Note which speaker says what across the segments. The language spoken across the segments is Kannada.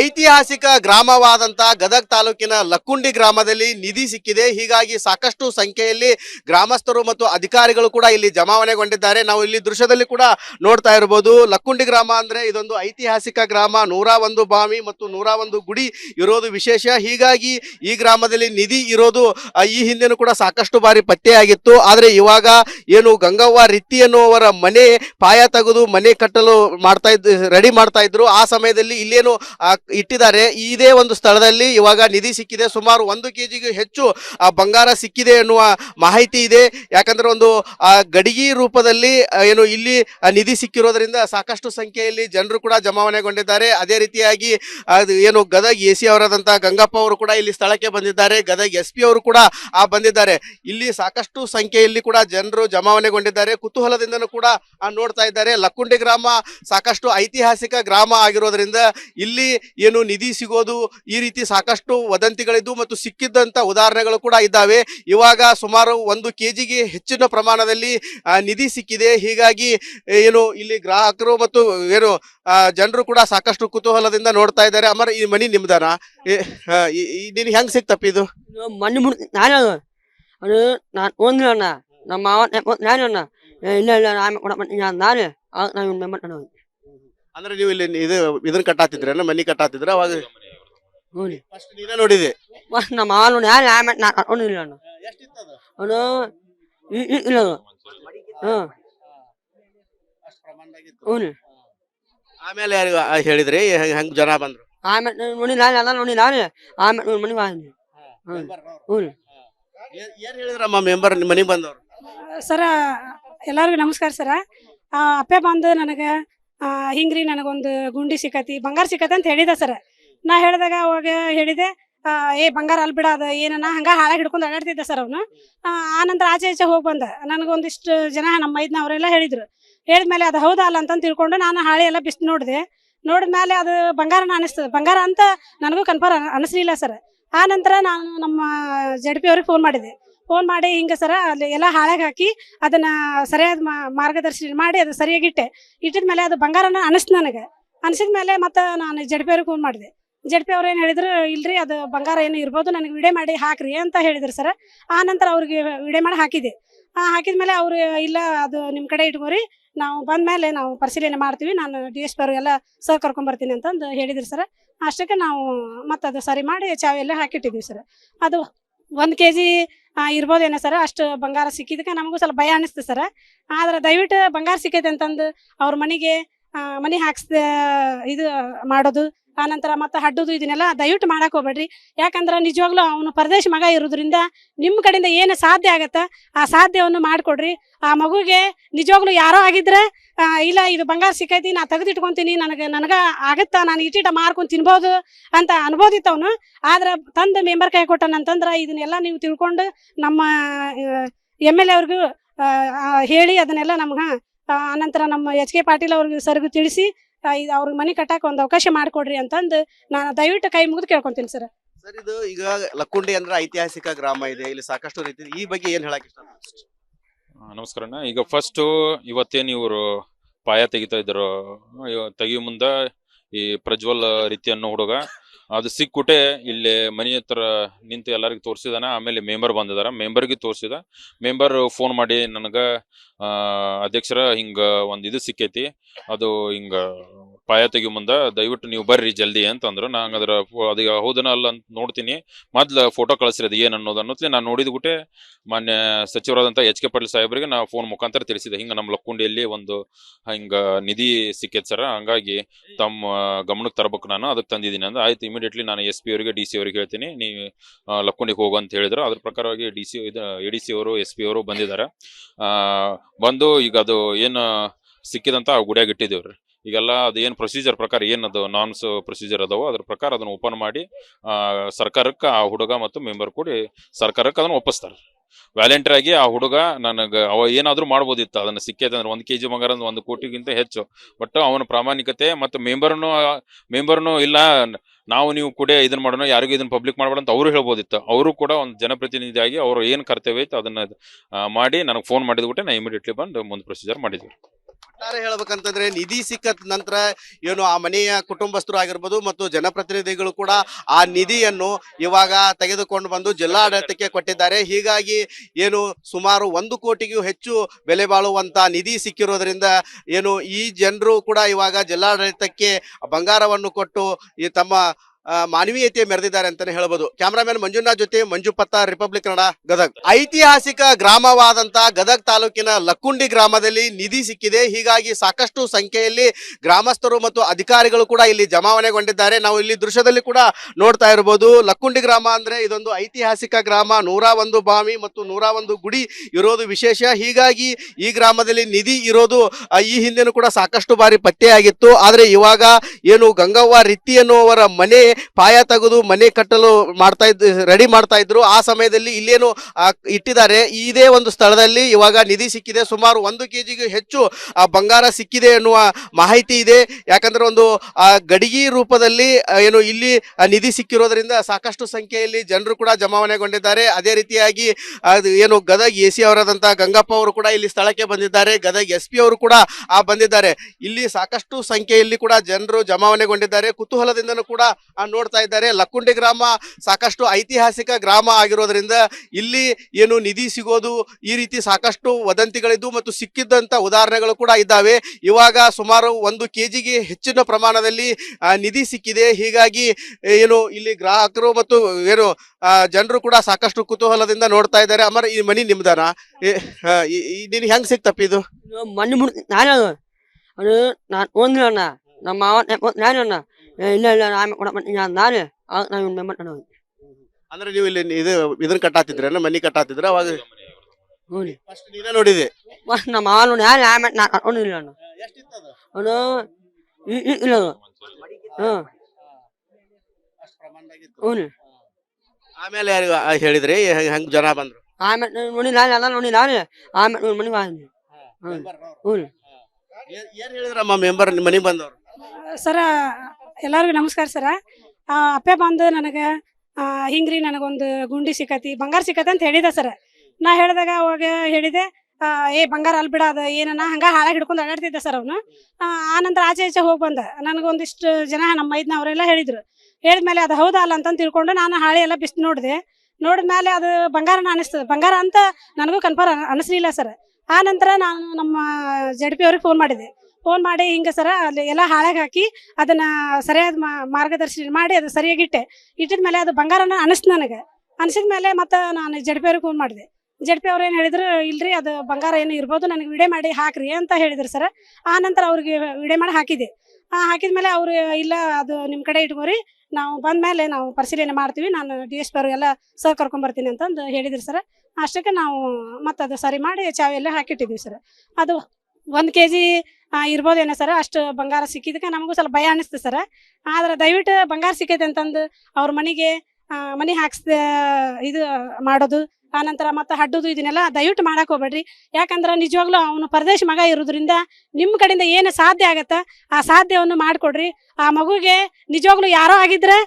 Speaker 1: ಐತಿಹಾಸಿಕ ಗ್ರಾಮವಾದಂತ ಗದಗ್ ತಾಲೂಕಿನ ಲಕ್ಕುಂಡಿ ಗ್ರಾಮದಲ್ಲಿ ನಿಧಿ ಸಿಕ್ಕಿದೆ. ಹೀಗಾಗಿ ಸಾಕಷ್ಟು ಸಂಖ್ಯೆಯಲ್ಲಿ ಗ್ರಾಮಸ್ಥರು ಮತ್ತು ಅಧಿಕಾರಿಗಳು ಕೂಡ ಇಲ್ಲಿ ಜಮಾವಣೆಗೊಂಡಿದ್ದಾರೆ. ನಾವು ಇಲ್ಲಿ ದೃಶ್ಯದಲ್ಲಿ ಕೂಡ ನೋಡ್ತಾ ಇರಬಹುದು ಲಕ್ಕುಂಡಿ ಗ್ರಾಮ ಅಂದ್ರೆ ಇದೊಂದು ಐತಿಹಾಸಿಕ ಗ್ರಾಮ. ನೂರ ಒಂದು ಬಾವಿ ಮತ್ತು ನೂರ ಒಂದು ಗುಡಿ ಇರೋದು ವಿಶೇಷ. ಹೀಗಾಗಿ ಈ ಗ್ರಾಮದಲ್ಲಿ ನಿಧಿ ಇರೋದು ಈ ಹಿಂದೆನೂ ಕೂಡ ಸಾಕಷ್ಟು ಬಾರಿ ಪತ್ತೆಯಾಗಿತ್ತು. ಆದರೆ ಇವಾಗ ಏನು ಗಂಗವ್ವ ರಿತ್ತಿ ಅನ್ನುವರ ಮನೆ, ಪಾಯ ತೆಗೆದು ಮನೆ ಕಟ್ಟಲು ಮಾಡ್ತಾ ಇದ್ದು ರೆಡಿ ಮಾಡ್ತಾ ಇದ್ರು. ಆ ಸಮಯದಲ್ಲಿ ಇಲ್ಲೇನು ಇಟ್ಟಿದ್ದಾರೆ. ಇದೇ ಒಂದು ಸ್ಥಳದಲ್ಲಿ ಇವಾಗ ನಿಧಿ ಸಿಕ್ಕಿದೆ. ಸುಮಾರು ಒಂದು ಕೆಜಿಗೆ ಹೆಚ್ಚು ಆ, ಬಂಗಾರ ಸಿಕ್ಕಿದೆ ಎನ್ನುವ ಮಾಹಿತಿ ಇದೆ. ಯಾಕಂದ್ರೆ ಒಂದು ಗಡಿಗಿ ರೂಪದಲ್ಲಿ ಏನು ಇಲ್ಲಿ ನಿಧಿ ಸಿಕ್ಕಿರೋದ್ರಿಂದ ಸಾಕಷ್ಟು ಸಂಖ್ಯೆಯಲ್ಲಿ ಜನರು ಕೂಡ ಜಮಾವಣೆಗೊಂಡಿದ್ದಾರೆ. ಅದೇ ರೀತಿಯಾಗಿ ಏನು ಗದಗ್ ಎ ಸಿ ಅವರಾದಂತಹ ಗಂಗಪ್ಪ ಅವರು ಕೂಡ ಇಲ್ಲಿ ಸ್ಥಳಕ್ಕೆ ಬಂದಿದ್ದಾರೆ. ಗದಗ್ ಎಸ್ ಪಿ ಅವರು ಕೂಡ ಆ ಬಂದಿದ್ದಾರೆ. ಇಲ್ಲಿ ಸಾಕಷ್ಟು ಸಂಖ್ಯೆಯಲ್ಲಿ ಕೂಡ ಜನರು ಜಮಾವಣೆಗೊಂಡಿದ್ದಾರೆ. ಕುತೂಹಲದಿಂದನೂ ಕೂಡ ನೋಡ್ತಾ ಇದ್ದಾರೆ. ಲಕ್ಕುಂಡಿ ಗ್ರಾಮ ಸಾಕಷ್ಟು ಐತಿಹಾಸಿಕ ಗ್ರಾಮ ಆಗಿರೋದ್ರಿಂದ ಇಲ್ಲಿ ಏನು ನಿಧಿ ಸಿಗೋದು ಈ ರೀತಿ ಸಾಕಷ್ಟು ವದಂತಿಗಳಿದ್ದು ಮತ್ತು ಸಿಕ್ಕಿದ್ದಂಥ ಉದಾಹರಣೆಗಳು ಕೂಡ ಇದ್ದಾವೆ. ಇವಾಗ ಸುಮಾರು ಒಂದು ಕೆ ಜಿಗೆ ಹೆಚ್ಚಿನ ಪ್ರಮಾಣದಲ್ಲಿ ನಿಧಿ ಸಿಕ್ಕಿದೆ. ಹೀಗಾಗಿ ಏನು ಇಲ್ಲಿ ಗ್ರಾಹಕರು ಮತ್ತು, ಏನು ಜನರು ಕೂಡ ಸಾಕಷ್ಟು ಕುತೂಹಲದಿಂದ ನೋಡ್ತಾ ಇದ್ದಾರೆ. ಅಮರ್, ಈ ಮನಿ ನಿಮ್ದಾನ? ನೀನು ಹೆಂಗ್ ಸಿಕ್ತಪ್ಪ ಇದು?
Speaker 2: ಮಣ್ಣು ಮುಡ್, ನಾನು ನಮ್ಮ ನಾನು ಅಣ್ಣ. ಇಲ್ಲ ಇಲ್ಲ, ನಾನು, ನಾನೇ. ನಾನು.
Speaker 1: ಅಂದ್ರೆ ನೀವು ಇಲ್ಲಿ ಇದು ಇದನ್ನ ಕಟ್ಟಾತಿದ್ರೇನ ಮನಿ ಕಟ್ಟಾತಿದ್ರ ಅವಾಗ
Speaker 2: ಹ್ಞೂ ರೀ.
Speaker 1: ಫಸ್ಟ್ ನೀನೇ ನೋಡಿದೆ?
Speaker 2: ಮಸ್ತ್ ನಮ್ಮ ಮಾವ ನೋಡಿ ಇಲ್ಲ ಅವನು ಇಲ್ಲ ಹಾಂ ಹ್ಞೂ. ರೀ.
Speaker 1: ಆಮೇಲೆ ಯಾರಿಗ ಹೇಳಿದ್ರಿ ಹೆಂಗ್- ಹೆಂಗ್ ಜನ ಬಂದ್ರು?
Speaker 2: ಆಮೇಲೆ ನಾನು ನೋಡಿ ನಾನು ಅಲ್ಲ ನೋಡಿ ನಾನು. ಆಮೇಲೆ ನೋಡಿ ಹ್ಞೂ ಹ್ಞೂ ರೀ.
Speaker 1: ಏನ್- ಹೇಳಿದ್ರಮ್ಮ ಮೆಂಬರ್ ನಿಮ್ಮ ಮನೆಗೆ ಬಂದವ್ರು?
Speaker 3: ಸರ ಎಲ್ಲರಿಗೂ ನಮಸ್ಕಾರ ಸರ. ಅಪ್ಪೆ ಬಂದು ನನಗೆ ಹಿಂಗ್ರಿ ನನಗೊಂದು ಗುಂಡಿ ಸಿಕ್ಕತಿ, ಬಂಗಾರ ಸಿಕ್ಕತಿ ಅಂತ ಹೇಳಿದ ಸರ್. ನಾ ಹೇಳಿದಾಗ ಅವಾಗ ಹೇಳಿದೆ ಏ ಬಂಗಾರ ಅಲ್ಲಿ ಬಿಡ, ಅದು ಏನನ, ಹಂಗ ಹಾಳಾಗಿ ಹಿಡ್ಕೊಂಡು ಅಡಾಡ್ತಿದ್ದೆ ಸರ್ ಅವನು. ಆ ನಂತರ ಆಚೆ ಈಚೆ ಹೋಗಿ ಬಂದ. ನನಗೊಂದಿಷ್ಟು ಜನ ನಮ್ಮ ಮೈದ್ನವರೆಲ್ಲ ಹೇಳಿದ್ರು. ಹೇಳಿದ್ಮೇಲೆ ಅದು ಹೌದಾ ಅಲ್ಲ ಅಂತ ತಿಳ್ಕೊಂಡು ನಾನು ಹಾಳೆ ಎಲ್ಲ ಬಿಸಿ ನೋಡಿದೆ. ನೋಡಿದ್ಮೇಲೆ ಅದು ಬಂಗಾರನ ಅನಿಸ್ತದೆ ಬಂಗಾರ ಅಂತ ನನಗೂ ಕನ್ಫರ್ಮ್ ಅನಿಸ್ಲಿಲ್ಲ ಸರ್. ಆ ನಂತರ ನಾನು ನಮ್ಮ ಜಡ್ ಪಿ ಅವ್ರಿಗೆ ಫೋನ್ ಮಾಡಿದೆ. ಫೋನ್ ಮಾಡಿ ಹಿಂಗೆ ಸರ ಅಲ್ಲಿ ಎಲ್ಲ ಹಾಳಾಗಿ ಹಾಕಿ ಅದನ್ನ ಸರಿಯಾದ ಮಾರ್ಗದರ್ಶನ ಮಾಡಿ ಅದು ಸರಿಯಾಗಿ ಇಟ್ಟೆ. ಇಟ್ಟಿದ ಮೇಲೆ ಅದು ಬಂಗಾರನ ಅನಿಸ್ತು ನನಗೆ. ಅನಿಸಿದ ಮೇಲೆ ಮತ್ತೆ ನಾನು ಜಡ್ ಫೋನ್ ಮಾಡಿದೆ. ಜಡ್ ಪಿ ಅವ್ರು ಏನು ಹೇಳಿದ್ರು, ಇಲ್ರಿ ಅದು ಬಂಗಾರ ಏನು ಇರ್ಬೋದು, ನನಗೆ ವಿಡಿಯೋ ಮಾಡಿ ಹಾಕ್ರಿ ಅಂತ ಹೇಳಿದ್ರು ಸರ್. ಆ ನಂತರ ಅವ್ರಿಗೆ ವಿಡಿಯೋ ಮಾಡಿ ಹಾಕಿದೆ. ಹಾಕಿದ ಮೇಲೆ ಅವರು, ಇಲ್ಲ ಅದು ನಿಮ್ಮ ಕಡೆ ಇಟ್ಕೋರಿ, ನಾವು ಬಂದ ಮೇಲೆ ನಾವು ಪರಿಶೀಲನೆ ಮಾಡ್ತೀವಿ, ನಾನು ಡಿ ಎಸ್ ಪಿ ಅವ್ರಿಗೆಲ್ಲ ಸರ್ ಕರ್ಕೊಂಬರ್ತೀನಿ ಅಂತಂದು ಹೇಳಿದ್ರು ಸರ್. ಅಷ್ಟಕ್ಕೆ ನಾವು ಮತ್ತೆ ಅದು ಸರಿ ಮಾಡಿ ಚಾವಿ ಎಲ್ಲ ಹಾಕಿಟ್ಟಿದ್ವಿ ಸರ್. ಅದು ಒಂದು ಕೆ ಜಿ ಇರ್ಬೋದೇನೋ ಸರ್? ಅಷ್ಟು ಬಂಗಾರ ಸಿಕ್ಕಿದಕ್ಕೆ ನಮಗೂ ಸ್ವಲ್ಪ ಭಯ ಅನ್ನಿಸ್ತು ಸರ್. ಆದ್ರೆ ದಯವಿಟ್ಟು ಬಂಗಾರ ಸಿಕ್ಕೈತೆ ಅಂತಂದು ಅವ್ರ ಮನೆಗೆ ಮನೆ ಹಾಕ್ಸ್ದ, ಇದು ಮಾಡೋದು ಆನಂತರ ಮತ್ತೆ ಹಡ್ಡುದು ಇದನ್ನೆಲ್ಲ ದಯವಿಟ್ಟು ಮಾಡಕ್ ಹೋಗ್ಬೇಡ್ರಿ. ಯಾಕಂದ್ರೆ ನಿಜವಾಗ್ಲೂ ಅವನು ಪರದೇಶ ಮಗ ಇರೋದ್ರಿಂದ ನಿಮ್ಮ ಕಡೆಯಿಂದ ಏನು ಸಾಧ್ಯ ಆಗತ್ತೆ, ಆ ಸಾಧ್ಯವನ್ನು ಮಾಡಿಕೊಡ್ರಿ. ಆ ಮಗುಗೆ ನಿಜವಾಗ್ಲೂ ಯಾರೋ ಆಗಿದ್ರೆ ಇಲ್ಲ, ಇದು ಬಂಗಾರ ಸಿಕ್ಕೈತಿ, ನಾ ತೆಗೆದಿಟ್ಕೊಂತೀನಿ, ನನಗೆ ನನಗೆ ಆಗುತ್ತಾ, ನಾನು ಇಟ್ಟಿಟ ಮಾರ್ಕೊಂಡು ತಿನ್ಬೋದು ಅಂತ ಅನ್ಬೋದಿತ್ತು ಅವನು. ಆದ್ರೆ ತಂದ ಮೆಂಬರ್ ಕೈ ಕೊಟ್ಟನಂತಂದ್ರೆ ಇದನ್ನೆಲ್ಲ ನೀವು ತಿಳ್ಕೊಂಡು ನಮ್ಮ ಎಂ ಎಲ್ ಎ ಅವ್ರಿಗೂ ಹೇಳಿ ಅದನ್ನೆಲ್ಲ ನಮ್ಗೆ ಅನಂತರ ನಮ್ಮ ಎಚ್ ಕೆ ಪಾಟೀಲ್ ಅವ್ರಿಗೆ ಸರ್ಗು ತಿಳಿಸಿ ಇದು ಅವ್ರಿಗೆ ಮನೆ ಕಟ್ಟಾಕ ಒಂದು ಅವಕಾಶ ಮಾಡಿಕೊಡ್ರಿ ಅಂತಂದು ನಾನು ದಯವಿಟ್ಟು ಕೈ ಮುಗಿದು ಕೇಳ್ಕೊಂತೀನಿ ಸರ್.
Speaker 1: ಸರ್ ಇದು ಈಗ ಲಕ್ಕುಂಡಿ ಅಂದ್ರೆ ಐತಿಹಾಸಿಕ ಗ್ರಾಮ ಇದೆ ಇಲ್ಲಿ ಸಾಕಷ್ಟು ರೀತಿ ಈ ಬಗ್ಗೆ ಏನ್ ಹೇಳಕ್ ಇಷ್ಟ?
Speaker 4: ನಮಸ್ಕಾರ ಈಗ ಫಸ್ಟ್ ಇವತ್ತೇನು ಇವರು ಪಾಯ ತೆಗಿತಾ ಇದ್ರು ತೆಗಿಯೋ ಮುಂದ ಈ ಪ್ರಜ್ವಲ್ ರೀತಿಯನ್ನು ಅನ್ನೋ ಹುಡುಗ ಅದು ಸಿಕ್ಕುಟೆ ಇಲ್ಲಿ ಮನೆ ಹತ್ರ ನಿಂತು ಎಲ್ಲರಿಗೂ ತೋರಿಸಿದಾನ. ಆಮೇಲೆ ಮೆಂಬರ್ ಬಂದಿದಾರ. ಮೆಂಬರ್ಗೆ ತೋರಿಸಿದ. ಮೆಂಬರ್ ಫೋನ್ ಮಾಡಿ ನನಗೆ ಅಧ್ಯಕ್ಷರ ಹಿಂಗ ಒಂದು ಇದು ಸಿಕ್ಕೈತಿ. ಅದು ಹಿಂಗ ಪಾಯ ತೆಗಿ ಮುಂದ ದಯವಿಟ್ಟು ನೀವು ಬರ್ರಿ ಜಲ್ದಿ ಅಂತಂದ್ರು ನಂಗೆ ಅದರ ಅದೀಗ ಅದು ಹೌದನ ಅಲ್ಲ ಅಂತ ನೋಡ್ತೀನಿ. ಮೊದ್ಲು ಫೋಟೋ ಕಳಿಸ್ರಿ ಅದು ಏನು ಅನ್ನೋದು ಅನ್ನೋದ್ಲೆ ನಾನು ನೋಡಿದ ಗುಟೆ ಮಾನ್ಯ ಸಚಿವರಾದಂಥ ಎಚ್ ಕೆ ಪಾಟೀಲ್ ಸಾಹೇಬ್ರಿಗೆ ನಾ ಫೋನ್ ಮುಖಾಂತರ ತಿಳಿಸಿದೆ. ಹಿಂಗೆ ನಮ್ಮ ಲಕ್ಕುಂಡಿಯಲ್ಲಿ ಒಂದು ಹಿಂಗ ನಿಧಿ ಸಿಕ್ಕೈತೆ ಸರ್, ಹಂಗಾಗಿ ತಮ್ಮ ಗಮನಕ್ಕೆ ತರಬೇಕು ನಾನು ಅದಕ್ಕೆ ತಂದಿದ್ದೀನಿ ಅಂದ್ರೆ ಆಯ್ತು ಇಮಿಡಿಯೇಟ್ಲಿ ನಾನು ಎಸ್ ಪಿ ಅವರಿಗೆ, ಡಿ ಸಿ ಅವರಿಗೆ ಹೇಳ್ತೀನಿ. ನೀವು ಲಕ್ಕುಂಡಿಗೆ ಹೋಗು ಅಂತ ಹೇಳಿದ್ರು. ಅದ್ರ ಪ್ರಕಾರವಾಗಿ ಡಿ ಸಿ ಇದು, ಎ ಡಿ ಸಿ ಅವರು, ಎಸ್ ಪಿ ಅವರು ಬಂದಿದ್ದಾರೆ. ಬಂದು ಈಗ ಅದು ಏನು ಸಿಕ್ಕಿದಂತ ಆ ಗುಡಿಯಾಗ ಈಗೆಲ್ಲ ಅದು ಏನು ಪ್ರೊಸೀಜರ್ ಪ್ರಕಾರ ಏನದು ನಾನ್ಸ್ ಪ್ರೊಸೀಜರ್ ಅದಾವೋ ಅದ್ರ ಪ್ರಕಾರ ಅದನ್ನು ಓಪನ್ ಮಾಡಿ ಸರ್ಕಾರಕ್ಕೆ ಆ ಹುಡುಗ ಮತ್ತು ಮೆಂಬರ್ ಕೂಡಿ ಸರ್ಕಾರಕ್ಕೆ ಅದನ್ನು ಒಪ್ಪಿಸ್ತಾರೆ. ವ್ಯಾಲೆಂಟರಿ ಆಗಿ ಆ ಹುಡುಗ ನನಗೆ ಅವ ಏನಾದರೂ ಮಾಡ್ಬೋದಿತ್ತು, ಅದನ್ನ ಸಿಕ್ಕೈತೆ ಅಂದ್ರೆ ಒಂದು ಕೆ ಜಿ ಬಂಗಾರ ಒಂದು ಕೋಟಿಗಿಂತ ಹೆಚ್ಚು ಬಟ್ ಅವನ ಪ್ರಾಮಾಣಿಕತೆ ಮತ್ತು ಮೆಂಬರ್ನು ಮೆಂಬರ್ನು ಇಲ್ಲ, ನಾವು ನೀವು ಕೂಡ ಇದನ್ನ ಮಾಡೋಣ, ಯಾರಿಗೂ ಇದನ್ನ ಪಬ್ಲಿಕ್ ಮಾಡಬೇಡ ಅಂತ ಅವರು ಹೇಳ್ಬೋದಿತ್ತು. ಅವರು ಕೂಡ ಒಂದು ಜನಪ್ರತಿನಿಧಿಯಾಗಿ ಅವರು ಏನು ಕರ್ತವ್ಯ ಐತೆ ಅದನ್ನ ಮಾಡಿ ನನಗೆ ಫೋನ್ ಮಾಡಿದ್ಬಿಟ್ಟೆ ನಾನು ಇಮಿಡಿಯೇಟ್ಲಿ ಬಂದು ಮುಂದೆ ಪ್ರೊಸೀಜರ್ ಮಾಡಿದ್ವಿ.
Speaker 1: ಒಟ್ಟಾರೆ ಹೇಳ್ಬೇಕಂತಂದ್ರೆ ನಿಧಿ ಸಿಕ್ಕ ನಂತರ ಏನು ಆ ಮನೆಯ ಕುಟುಂಬಸ್ಥರು ಆಗಿರ್ಬೋದು ಮತ್ತು ಜನಪ್ರತಿನಿಧಿಗಳು ಕೂಡ ಆ ನಿಧಿಯನ್ನು ಇವಾಗ ತೆಗೆದುಕೊಂಡು ಬಂದು ಜಿಲ್ಲಾಡಳಿತಕ್ಕೆ ಕೊಟ್ಟಿದ್ದಾರೆ. ಹೀಗಾಗಿ ಏನು ಸುಮಾರು ಒಂದು ಕೋಟಿಗೂ ಹೆಚ್ಚು ಬೆಲೆ ಬಾಳುವಂತ ನಿಧಿ ಸಿಕ್ಕಿರೋದ್ರಿಂದ ಏನು ಈ ಜನರು ಕೂಡ ಇವಾಗ ಜಿಲ್ಲಾಡಳಿತಕ್ಕೆ ಬಂಗಾರವನ್ನು ಕೊಟ್ಟು ಈ ತಮ್ಮ ಮಾನವೀಯತೆ ಮೆರೆದಿದ್ದಾರೆ ಅಂತಾನೆ ಹೇಳ್ಬೋದು. ಕ್ಯಾಮ್ರಾಮನ್ ಮಂಜುನಾಥ್ ಜೊತೆ ಮಂಜು ಪತ್ತ, ರಿಪಬ್ಲಿಕ್ ಕನ್ನಡ, ಗದಗ್. ಐತಿಹಾಸಿಕ ಗ್ರಾಮವಾದಂತ ಗದಗ್ ತಾಲೂಕಿನ ಲಕ್ಕುಂಡಿ ಗ್ರಾಮದಲ್ಲಿ ನಿಧಿ ಸಿಕ್ಕಿದೆ. ಹೀಗಾಗಿ ಸಾಕಷ್ಟು ಸಂಖ್ಯೆಯಲ್ಲಿ ಗ್ರಾಮಸ್ಥರು ಮತ್ತು ಅಧಿಕಾರಿಗಳು ಕೂಡ ಇಲ್ಲಿ ಜಮಾವಣೆಗೊಂಡಿದ್ದಾರೆ. ನಾವು ಇಲ್ಲಿ ದೃಶ್ಯದಲ್ಲಿ ಕೂಡ ನೋಡ್ತಾ ಇರಬಹುದು ಲಕ್ಕುಂಡಿ ಗ್ರಾಮ ಅಂದ್ರೆ ಇದೊಂದು ಐತಿಹಾಸಿಕ ಗ್ರಾಮ. ನೂರ ಒಂದು ಬಾವಿ ಮತ್ತು ನೂರ ಒಂದು ಗುಡಿ ಇರೋದು ವಿಶೇಷ. ಹೀಗಾಗಿ ಈ ಗ್ರಾಮದಲ್ಲಿ ನಿಧಿ ಇರೋದು ಈ ಹಿಂದೆನೂ ಕೂಡ ಸಾಕಷ್ಟು ಬಾರಿ ಪತ್ತೆಯಾಗಿತ್ತು. ಆದ್ರೆ ಇವಾಗ ಏನು ಗಂಗವ್ವ ರಿತ್ತಿ ಅನ್ನುವರ ಮನೆ ಪಾಯ ತೆಗೆದು ಮನೆ ಕಟ್ಟಲು ಮಾಡ್ತಾ ಇದ್, ರೆಡಿ ಮಾಡ್ತಾ ಇದ್ರು. ಆ ಸಮಯದಲ್ಲಿ ಇಲ್ಲೇನು ಇಟ್ಟಿದ್ದಾರೆ. ಇದೇ ಒಂದು ಸ್ಥಳದಲ್ಲಿ ಇವಾಗ ನಿಧಿ ಸಿಕ್ಕಿದೆ. ಸುಮಾರು ಒಂದು ಕೆ ಜಿಗೂ ಹೆಚ್ಚು ಬಂಗಾರ ಸಿಕ್ಕಿದೆ ಎನ್ನುವ ಮಾಹಿತಿ ಇದೆ. ಯಾಕಂದ್ರೆ ಒಂದು ಗಡಿಗಿ ರೂಪದಲ್ಲಿ ಏನು ಇಲ್ಲಿ ನಿಧಿ ಸಿಕ್ಕಿರೋದ್ರಿಂದ ಸಾಕಷ್ಟು ಸಂಖ್ಯೆಯಲ್ಲಿ ಜನರು ಕೂಡ ಜಮಾವಣೆಗೊಂಡಿದ್ದಾರೆ. ಅದೇ ರೀತಿಯಾಗಿ ಏನು ಗದಗ್ ಎ ಸಿ ಅವರಾದಂತಹ ಗಂಗಪ್ಪ ಅವರು ಕೂಡ ಇಲ್ಲಿ ಸ್ಥಳಕ್ಕೆ ಬಂದಿದ್ದಾರೆ. ಗದಗ್ ಎಸ್ ಪಿ ಅವರು ಕೂಡ ಬಂದಿದ್ದಾರೆ. ಇಲ್ಲಿ ಸಾಕಷ್ಟು ಸಂಖ್ಯೆಯಲ್ಲಿ ಕೂಡ ಜನರು ಜಮಾವಣೆಗೊಂಡಿದ್ದಾರೆ. ಕುತೂಹಲದಿಂದನೂ ಕೂಡ ನೋಡ್ತಾ ಇದ್ದಾರೆ. ಲಕ್ಕುಂಡಿ ಗ್ರಾಮ ಸಾಕಷ್ಟು ಐತಿಹಾಸಿಕ ಗ್ರಾಮ ಆಗಿರೋದ್ರಿಂದ ಇಲ್ಲಿ ಏನು ನಿಧಿ ಸಿಗೋದು, ಈ ರೀತಿ ಸಾಕಷ್ಟು ವದಂತಿಗಳಿದ್ದು ಮತ್ತು ಸಿಕ್ಕಿದ್ದಂಥ ಉದಾಹರಣೆಗಳು ಕೂಡ ಇದ್ದಾವೆ. ಇವಾಗ ಸುಮಾರು ಒಂದು ಕೆ ಜಿಗೆ ಹೆಚ್ಚಿನ ಪ್ರಮಾಣದಲ್ಲಿ ನಿಧಿ ಸಿಕ್ಕಿದೆ. ಹೀಗಾಗಿ ಏನು ಇಲ್ಲಿ ಗ್ರಾಹಕರು ಮತ್ತು ಏನು ಜನರು ಕೂಡ ಸಾಕಷ್ಟು ಕುತೂಹಲದಿಂದ ನೋಡ್ತಾ ಇದ್ದಾರೆ. ಅಮರ, ಈ ಮನಿ ನಿಮ್ದಾನ? ನಿನ್ ಹೆಂಗ್ ಸಿಕ್ತಪ್ಪ ಇದು?
Speaker 2: ಮಣ್ಣು ನಾನು ನಾನು ಒಂದು ನಮ್ಮ ಮಾವ ನಾನು ಇಲ್ಲ ಇಲ್ಲ ನಾನು ಕೊಡ ನಾನು ನಾನೇ ನಾನು ಮೆಂಬರ್ ಅಣ್ಣ
Speaker 1: ಅಂದ್ರೆ ನೀವು ಇಲ್ಲಿ ಇದು ಇದನ್ನ ಕಟ್ಟಾತಿದ್ರೆ ಮನಿ ಕಟ್ಟಾತಿದ್ರ ಅವಾಗ
Speaker 2: ಹ್ಞೂ ರೀ
Speaker 1: ಫಸ್ಟ್ ನೀನೇ ನೋಡಿದೆ.
Speaker 2: ಮಸ್ತ್ ನಮ್ಮ ಮಾವ ಯಾರು ಆಮೇಲೆ ನಾನು ಇ- ಇ- ಇಲ್ಲ ಹ್ಞೂ ರೀ.
Speaker 1: ಆಮೇಲೆ ಯಾರಿಗ ಹೇಳಿದ್ರಿ ಹೆಂಗ್- ಜನ ಬಂದ್ರು?
Speaker 2: ಆಮೇಲೆ ನಾನು ನೋಡಿ ನಾನು ಎಲ್ಲ ನೋಡಿ ನಾನೇ. ಆಮೇಲೆ ಮನಿ ಮನೆಗೆ ಹ್ಞೂ ಹ್ಞೂ ರೀ.
Speaker 1: ಏನ್- ಏನ್ ಹೇಳಿದ್ರಮ್ಮ ಮೆಂಬರ್ ನಿಮ್ಮ ಮನೆಗೆ ಬಂದವ್ರು?
Speaker 3: ಸರ ಎಲ್ಲರಿಗೂ ನಮಸ್ಕಾರ ಸರ. ಅಪ್ಪೆ ಬಂದು ನನಗೆ ಹಿಂಗ್ರಿ ನನಗೊಂದು ಗುಂಡಿ ಸಿಕ್ಕತಿ, ಬಂಗಾರ ಸಿಕ್ಕತಿ ಅಂತ ಹೇಳಿದ ಸರ್. ನಾ ಹೇಳಿದಾಗ ಅವಾಗ ಹೇಳಿದೆ ಏ ಬಂಗಾರ ಅಲ್ಲಿ ಬಿಡ, ಅದು ಏನನ ಹಂಗ ಹಾಳ ಹಿಡ್ಕೊಂಡು ಅಡಾಡ್ತಿದ್ದೆ ಸರ್ ಅವನು. ಆ ನಂತರ ಆಚೆ ಈಚೆ ಹೋಗಿ ಬಂದ. ನನಗೊಂದಿಷ್ಟು ಜನ ನಮ್ಮ ಮೈದ್ನವರೆಲ್ಲ ಹೇಳಿದ್ರು. ಹೇಳಿದ್ಮೇಲೆ ಅದು ಹೌದಾ ಅಲ್ಲ ಅಂತ ತಿಳ್ಕೊಂಡು ನಾನು ಹಾಳೆ ಎಲ್ಲ ಬಿಸಿ ನೋಡಿದೆ. ನೋಡಿದ್ಮೇಲೆ ಅದು ಬಂಗಾರನ ಅನಿಸ್ತದೆ ಬಂಗಾರ ಅಂತ ನನಗೂ ಕನ್ಫರ್ಮ್ ಅನಿಸ್ಲಿಲ್ಲ ಸರ್. ಆ ನಂತರ ನಾನು ನಮ್ಮ ಜಡ್ ಪಿ ಅವ್ರಿಗೆ ಫೋನ್ ಮಾಡಿದೆ. ಫೋನ್ ಮಾಡಿ ಹಿಂಗೆ ಸರ ಅಲ್ಲಿ ಎಲ್ಲ ಹಾಳಾಗಿ ಹಾಕಿ ಅದನ್ನ ಸರಿಯಾದ ಮಾರ್ಗದರ್ಶನ ಮಾಡಿ ಅದು ಸರಿಯಾಗಿ ಇಟ್ಟೆ. ಇಟ್ಟಿದ ಮೇಲೆ ಅದು ಬಂಗಾರನ ಅನಿಸ್ತು ನನಗೆ. ಅನಿಸಿದ ಮೇಲೆ ಮತ್ತೆ ನಾನು ಜಡ್ ಪಿ ಅವ್ರಿಗೆ ಫೋನ್ ಮಾಡಿದೆ. ಜಡ್ ಪಿ ಅವ್ರು ಏನು ಹೇಳಿದ್ರು, ಇಲ್ರಿ ಅದು ಬಂಗಾರ ಏನು ಇರ್ಬೋದು, ನನಗೆ ವಿಡಿಯೋ ಮಾಡಿ ಹಾಕ್ರಿ ಅಂತ ಹೇಳಿದ್ರು ಸರ್ ಆ ನಂತರ ಅವ್ರಿಗೆ ವಿಡಿಯೋ ಮಾಡಿ ಹಾಕಿದೆ. ಹಾಕಿದ ಮೇಲೆ ಅವರು, ಇಲ್ಲ ಅದು ನಿಮ್ಮ ಕಡೆ ಇಟ್ಕೋರಿ, ನಾವು ಬಂದ ಮೇಲೆ ನಾವು ಪರಿಶೀಲನೆ ಮಾಡ್ತೀವಿ, ನಾನು ಡಿ ಎಸ್ ಪಿ ಅವ್ರು ಎಲ್ಲ ಸರ್ ಕರ್ಕೊಂಬರ್ತೀನಿ ಅಂತಂದು ಹೇಳಿದ್ರು ಸರ್ ಅಷ್ಟಕ್ಕೆ ನಾವು ಮತ್ತೆ ಅದು ಸರಿ ಮಾಡಿ ಚಾವಿ ಎಲ್ಲ ಹಾಕಿಟ್ಟಿದ್ವಿ ಸರ್ ಅದು ಒಂದು ಕೆ ಜಿ ಇರ್ಬೋದೇನೋ ಸರ್, ಅಷ್ಟು ಬಂಗಾರ ಸಿಕ್ಕಿದಕ್ಕೆ ನಮಗೂ ಸ್ವಲ್ಪ ಭಯ ಅನ್ನಿಸ್ತು ಸರ್. ಆದ್ರೆ ದಯವಿಟ್ಟು ಬಂಗಾರ ಸಿಕ್ಕೈತೆ ಅಂತಂದು ಅವ್ರ ಮನೆಗೆ ಮನೆ ಹಾಕ್ಸ್ದ, ಇದು ಮಾಡೋದು. ಆನಂತರ ಮತ್ತೆ ಹಡ್ಡುದು ಇದನ್ನೆಲ್ಲ ದಯವಿಟ್ಟು ಮಾಡಕ್ ಹೋಗ್ಬೇಡ್ರಿ. ಯಾಕಂದ್ರೆ ನಿಜವಾಗ್ಲೂ ಅವನು ಪರದೇಶ ಮಗ ಇರೋದ್ರಿಂದ ನಿಮ್ಮ ಕಡೆಯಿಂದ ಏನು ಸಾಧ್ಯ ಆಗತ್ತೆ, ಆ ಸಾಧ್ಯವನ್ನು ಮಾಡಿಕೊಡ್ರಿ. ಆ ಮಗುಗೆ ನಿಜವಾಗ್ಲೂ ಯಾರೋ ಆಗಿದ್ರೆ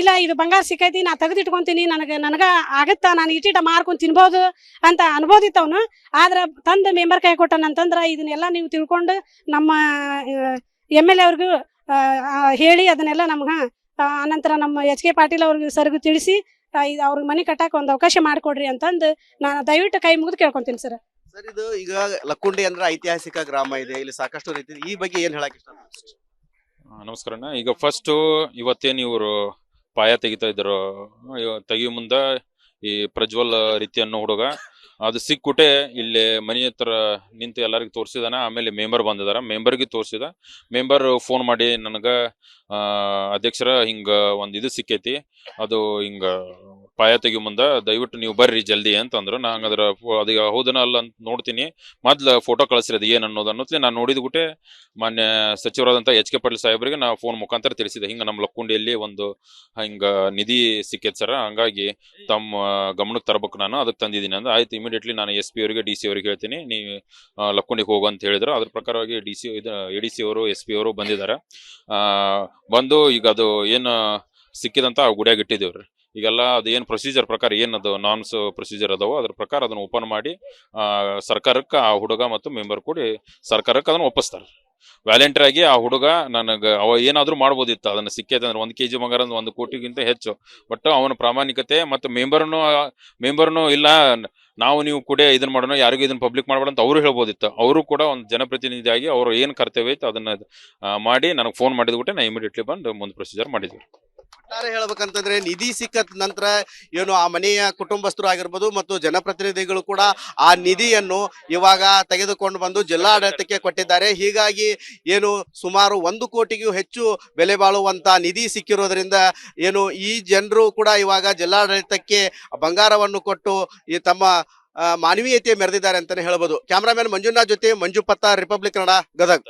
Speaker 3: ಇಲ್ಲ, ಇದು ಬಂಗಾರ ಸಿಕ್ಕೈತಿ, ನಾ ತೆಗೆದಿಟ್ಕೊಂತೀನಿ, ನನಗೆ ನನಗೆ ಆಗತ್ತಾ, ನಾನು ಇಟ್ಟಿಟ ಮಾರ್ಕೊಂಡು ತಿನ್ಬೋದು ಅಂತ ಅನ್ಬೋದಿತ್ತು ಅವನು. ಆದ್ರೆ ತಂದು ಮೆಂಬರ್ ಕೈ ಕೊಟ್ಟನಂತಂದ್ರೆ ಇದನ್ನೆಲ್ಲ ನೀವು ತಿಳ್ಕೊಂಡು ನಮ್ಮ ಎಂ ಎಲ್ ಎ ಅವ್ರಿಗೂ ಹೇಳಿ ಅದನ್ನೆಲ್ಲ ನಮ್ಗೆ ಆನಂತರ ನಮ್ಮ ಎಚ್ ಕೆ ಪಾಟೀಲ್ ಅವ್ರಿಗೆ ಸರ್ಗೂ ತಿಳಿಸಿ ಇದು ಅವ್ರಿಗೆ ಮನೆ ಕಟ್ಟಕ್ಕೆ ಒಂದು ಅವಕಾಶ ಮಾಡಿಕೊಡ್ರಿ ಅಂತಂದು ನಾನು ದಯವಿಟ್ಟು ಕೈ ಮುಗಿದು ಕೇಳ್ಕೊಂತೀನಿ ಸರ್.
Speaker 1: ಸರ್ ಇದು ಈಗ ಲಕ್ಕುಂಡಿ ಅಂದ್ರೆ ಐತಿಹಾಸಿಕ ಗ್ರಾಮ ಇದೆ. ಇಲ್ಲಿ ಸಾಕಷ್ಟು ರೀತಿ ಈ ಬಗ್ಗೆ ಏನ್ ಹೇಳಕ್ ಇಷ್ಟ
Speaker 4: ನಮಸ್ಕಾರ ಈಗ ಫಸ್ಟ್ ಇವತ್ತೇನು ಇವರು ಪಾಯ ತೆಗಿತಾ ಇದ್ರು ತೆಗಿ ತೆಗಿಯೋ ಮುಂದ ಈ ಪ್ರಜ್ವಲ್ ರೀತಿ ಅನ್ನೋ ಹುಡುಗ ಅದು ಸಿಕ್ಕುಟೆ ಇಲ್ಲಿ ಮನೆ ಹತ್ರ ನಿಂತು ಎಲ್ಲರಿಗೂ ತೋರಿಸಿದಾನ, ಆಮೇಲೆ ಮೆಂಬರ್ ಬಂದಿದಾರ. ಮೆಂಬರ್ಗೆ ತೋರಿಸಿದ. ಮೆಂಬರ್ ಫೋನ್ ಮಾಡಿ, ನನಗ ಅಧ್ಯಕ್ಷರ ಹಿಂಗ ಒಂದ್ ಇದು ಸಿಕ್ಕೈತಿ. ಅದು ಹಿಂಗ ಪಾಯ ತೆಗಿ ಮುಂದ ದಯವಿಟ್ಟು ನೀವು ಬರ್ರಿ ಜಲ್ದಿ ಅಂತಂದ್ರು ನಾ ಹಂಗದ್ರ ಅದೀಗ ಅದು ಹೌದನ ಅಲ್ಲ ಅಂತ ನೋಡ್ತೀನಿ. ಮೊದ್ಲು ಫೋಟೋ ಕಳಿಸ್ರಿ ಅದು ಏನ್ ಅನ್ನೋದು ಅನ್ನೋತ್ಲೆ ನಾನು ನೋಡಿದ ಗುಟೆ ಮಾನ್ಯ ಸಚಿವರಾದಂಥ ಎಚ್ ಕೆ ಪಾಟೀಲ್ ಸಾಹೇಬರಿಗೆ ನಾ ಫೋನ್ ಮುಖಾಂತರ ತಿಳಿಸಿದೆ. ಹಿಂಗ ನಮ್ಮ ಲಕ್ಕುಂಡಿಯಲ್ಲಿ ಒಂದು ಹಿಂಗ ನಿಧಿ ಸಿಕ್ಕೈತೆ ಸರ, ಹಂಗಾಗಿ ತಮ್ಮ ಗಮನಕ್ಕೆ ತರಬೇಕು ನಾನು ಅದಕ್ಕೆ ತಂದಿದ್ದೀನಿ ಅಂದ್ರೆ ಆಯ್ತು ಇಮಿಡಿಯೇಟ್ಲಿ ನಾನು ಎಸ್ ಪಿ ಅವರಿಗೆ ಡಿ ಸಿ ಅವರಿಗೆ ಹೇಳ್ತೀನಿ. ನೀವು ಲಕ್ಕುಂಡಿಗೆ ಹೋಗು ಅಂತ ಹೇಳಿದ್ರು. ಅದ್ರ ಪ್ರಕಾರವಾಗಿ ಡಿ ಸಿ ಇದು ಎ ಡಿ ಸಿ ಅವರು ಎಸ್ ಪಿ ಅವರು ಬಂದಿದ್ದಾರೆ ಬಂದು ಈಗ ಅದು ಏನು ಸಿಕ್ಕಿದಂತ ಆ ಗುಡಿಯಾಗ ಈಗೆಲ್ಲ ಅದು ಏನು ಪ್ರೊಸೀಜರ್ ಪ್ರಕಾರ ಏನದು ನಾರ್ಮ್ಸ್ ಪ್ರೊಸೀಜರ್ ಅದಾವೋ ಅದ್ರ ಪ್ರಕಾರ ಅದನ್ನು ಓಪನ್ ಮಾಡಿ ಸರ್ಕಾರಕ್ಕೆ ಆ ಹುಡುಗ ಮತ್ತು ಮೆಂಬರ್ ಕೂಡಿ ಸರ್ಕಾರಕ್ಕೆ ಅದನ್ನು ಒಪ್ಪಿಸ್ತಾರೆ. ವ್ಯಾಲೆಂಟರ್ ಆಗಿ ಆ ಹುಡುಗ ನನಗೆ ಅವ ಏನಾದರೂ ಮಾಡ್ಬೋದಿತ್ತು, ಅದನ್ನ ಸಿಕ್ಕೈತೆ ಅಂದ್ರೆ ಒಂದು ಕೆ ಜಿ ಬಂಗಾರ ಒಂದು ಕೋಟಿಗಿಂತ ಹೆಚ್ಚು. ಬಟ್ ಅವನ ಪ್ರಾಮಾಣಿಕತೆ ಮತ್ತು ಮೆಂಬರ್ನು ಮೆಂಬರ್ನು ಇಲ್ಲ, ನಾವು ನೀವು ಕೂಡ ಇದನ್ನ ಮಾಡೋಣ, ಯಾರಿಗೂ ಇದನ್ನ ಪಬ್ಲಿಕ್ ಮಾಡಬೇಡ ಅಂತ ಅವರು ಹೇಳ್ಬೋದಿತ್ತು. ಅವರು ಕೂಡ ಒಂದು ಜನಪ್ರತಿನಿಧಿಯಾಗಿ ಅವರು ಏನು ಕರ್ತವ್ಯ ಐತೆ ಅದನ್ನ ಮಾಡಿ ನನಗೆ ಫೋನ್ ಮಾಡಿದ್ಬಿಟ್ಟೆ ನಾನು ಇಮಿಡಿಯೇಟ್ಲಿ ಬಂದು ಮುಂದೆ ಪ್ರೊಸೀಜರ್ ಮಾಡಿದ್ವಿ.
Speaker 1: ಒಟ್ಟಾರೆ ಹೇಳ್ಬೇಕಂತಂದ್ರೆ ನಿಧಿ ಸಿಕ್ಕ ನಂತರ ಏನು ಆ ಮನೆಯ ಕುಟುಂಬಸ್ಥರು ಆಗಿರ್ಬೋದು ಮತ್ತು ಜನಪ್ರತಿನಿಧಿಗಳು ಕೂಡ ಆ ನಿಧಿಯನ್ನು ಇವಾಗ ತೆಗೆದುಕೊಂಡು ಬಂದು ಜಿಲ್ಲಾಡಳಿತಕ್ಕೆ ಕೊಟ್ಟಿದ್ದಾರೆ. ಹೀಗಾಗಿ ಏನು ಸುಮಾರು ಒಂದು ಕೋಟಿಗೂ ಹೆಚ್ಚು ಬೆಲೆ ಬಾಳುವಂತ ನಿಧಿ ಸಿಕ್ಕಿರೋದ್ರಿಂದ ಏನು ಈ ಜನರು ಕೂಡ ಇವಾಗ ಜಿಲ್ಲಾಡಳಿತಕ್ಕೆ ಬಂಗಾರವನ್ನು ಕೊಟ್ಟು ಈ ತಮ್ಮ ಮಾನವೀಯತೆ ಮೆರೆದಿದ್ದಾರೆ ಅಂತಾನೆ ಹೇಳ್ಬೋದು. ಕ್ಯಾಮ್ರಾಮನ್ ಮಂಜುನಾಥ್ ಜೊತೆ ಮಂಜು ಪತ್ತ ರಿಪಬ್ಲಿಕ್ ಕನ್ನಡ ಗದಗ್.